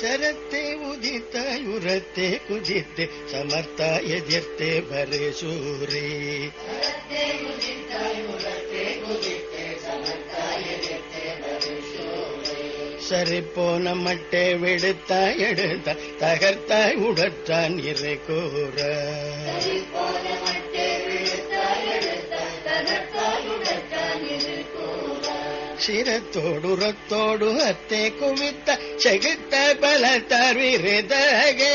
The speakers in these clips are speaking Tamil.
ಶರತ್ತೆ ಉದಿತ ಯುರತೆ ಕುಜಿತೆ ಸಮರ್ಥ ಎದಿರ್ತೆ ಬರೆ சரி போன மட்டே விடுத்தாய் எடுத்த தகர்த்தாய் உடற்றான் இறை கூற. சிரத்தோடுரத்தோடு அத்தை குவித்த செகுத்த பல தவிரதகே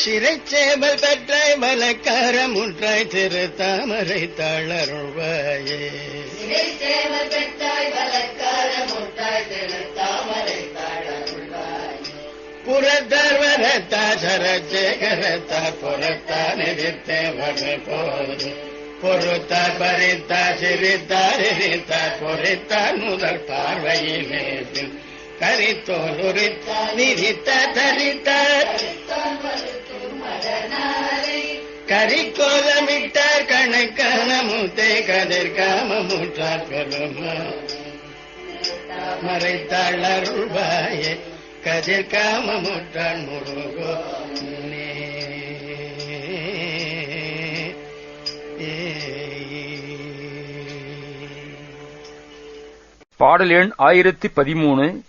சிறை சேவல் பெற்ற மலக்காரம் ஒன்றாய் திரு தாமரை தளருள்வாயே புறத்தர்வரத்தா சரச்சேகரத்தா புறத்தா நிதித்தேவனை போது. பொறுத்தார் பறித்தார் சிரித்தார் எரித்தார் பொறித்தார் முதல் பார்வையிலே கரித்தோல் உரித்தார் நிதித்தார் தரித்தார் கரிக்கோலமிட்டார் கணக்கான முத்தை கதிர் காமமுற்றார் பெருமா. மறைத்தாள் அருள்வாயே கதிர் காமமுற்றான் முருகோ. பாடல் எண் ஆயிரத்தி பதிமூணு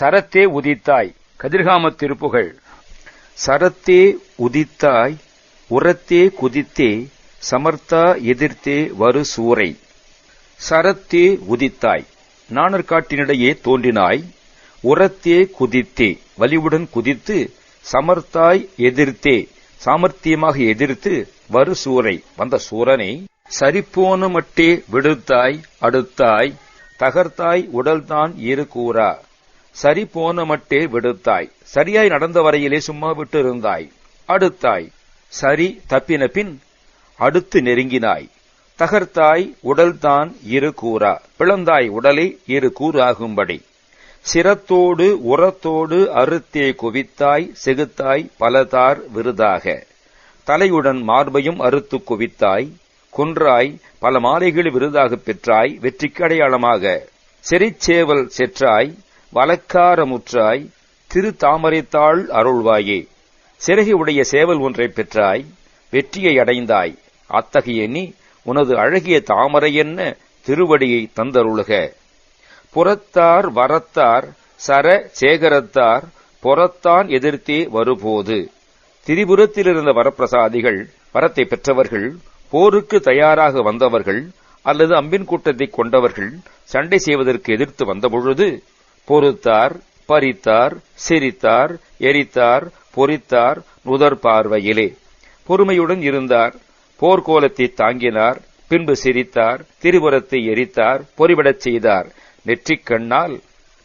சரத்தே உதித்தாய். கதிர்காமத் திருப்புகள் சரத்தே உதித்தாய் உரத்தே குதித்தே சமர்த்தா எதிர்த்தே வரு சூரை. சரத்தே உதித்தாய் நாணர்காட்டினிடையே தோன்றினாய். உரத்தே குதித்தே வலிவுடன் குதித்து சமர்த்தாய் எதிர்த்தே சாமர்த்தியமாக எதிர்த்து வரு சூரை. வந்த சூரனை சரிப்போன மட்டே விடுத்தாய் அடுத்தாய் தகர்த்தாய் உடல்தான் இரு கூறா. சரி போன மட்டே விடுத்தாய் சரியாய் நடந்த வரையிலே சும்மா விட்டு இருந்தாய் அடுத்தாய் சரி தப்பின பின் அடுத்து நெருங்கினாய். தகர்த்தாய் உடல்தான் இரு கூறா. பிளந்தாய் உடலை இரு கூறாகும்படி. சிரத்தோடு உரத்தோடு அறுத்தே குவித்தாய் செகுத்தாய் பலதார் விருதாக. தலையுடன் மார்பையும் அறுத்து குவித்தாய் குன்றாய் பல மாலைகள் விருதாகப் பெற்றாய் வெற்றிக்கு அடையாளமாக. செறிச்சேவல் செற்றாய் வழக்காரமுற்றாய் திரு தாமரைத்தாள் அருள்வாயே. சிறகி உடைய சேவல் ஒன்றைப் பெற்றாய் வெற்றியை அடைந்தாய். அத்தகைய நீ உனது அழகிய தாமரை என்ன திருவடியை தந்தருளுக. புறத்தார் வரத்தார் சர சேகரத்தார் புறத்தான் எதிர்த்தே வருபோது. திரிபுரத்திலிருந்த வரப்பிரசாதிகள் வரத்தை பெற்றவர்கள் போருக்கு தயாராக வந்தவர்கள் அல்லது அம்பின் கூட்டத்தை கொண்டவர்கள் சண்டை செய்வதற்கு எதிர்த்து வந்தபொழுது பொறுத்தார் பறித்தார் சிரித்தார் எரித்தார் பொறித்தார் நுதர் பார்வையிலே. பொறுமையுடன் இருந்தார். போர்க்கோலத்தை தாங்கினார். பின்பு சிரித்தார். திரிபுரத்தை எரித்தார். பொறிவிடச் செய்தார். நெற்றிக் கண்ணால்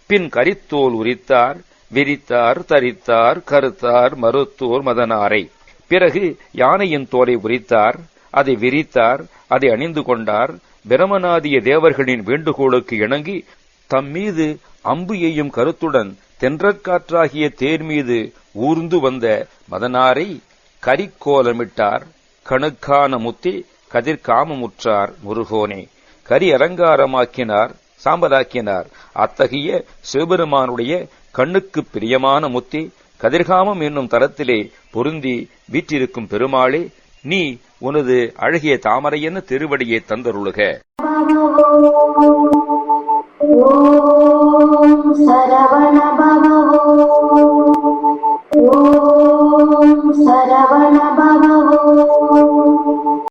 பின் கரித்தோல் உரித்தார். விரித்தார் தரித்தார் கருத்தார் மருத்தோர் மதனாரை. பிறகு யானையின் தோலை உரித்தார். அதை விரித்தார். அதை அணிந்து கொண்டார். பிரமநாதிய தேவர்களின் வேண்டுகோளுக்கு இணங்கி தம் மீது அம்பு எய்யும் கருத்துடன் தென்றற்காற்றாகிய தேர் மீது ஊர்ந்து வந்த மதனாரை கரிக்கோலமிட்டார். கணுக்கான முத்தி கதிர்காமமுற்றார் முருகோனே. கரி அலங்காரமாக்கினார் சாம்பலாக்கினார். அத்தகைய சிவபெருமானுடைய கண்ணுக்கு பிரியமான முத்தி கதிர்காமம் என்னும் தரத்திலே பொருந்தி வீற்றிருக்கும் பெருமாளே நீ உனது அழகிய தாமரையென திருவடியை தந்தருளுக. ஓம் சரவண பவ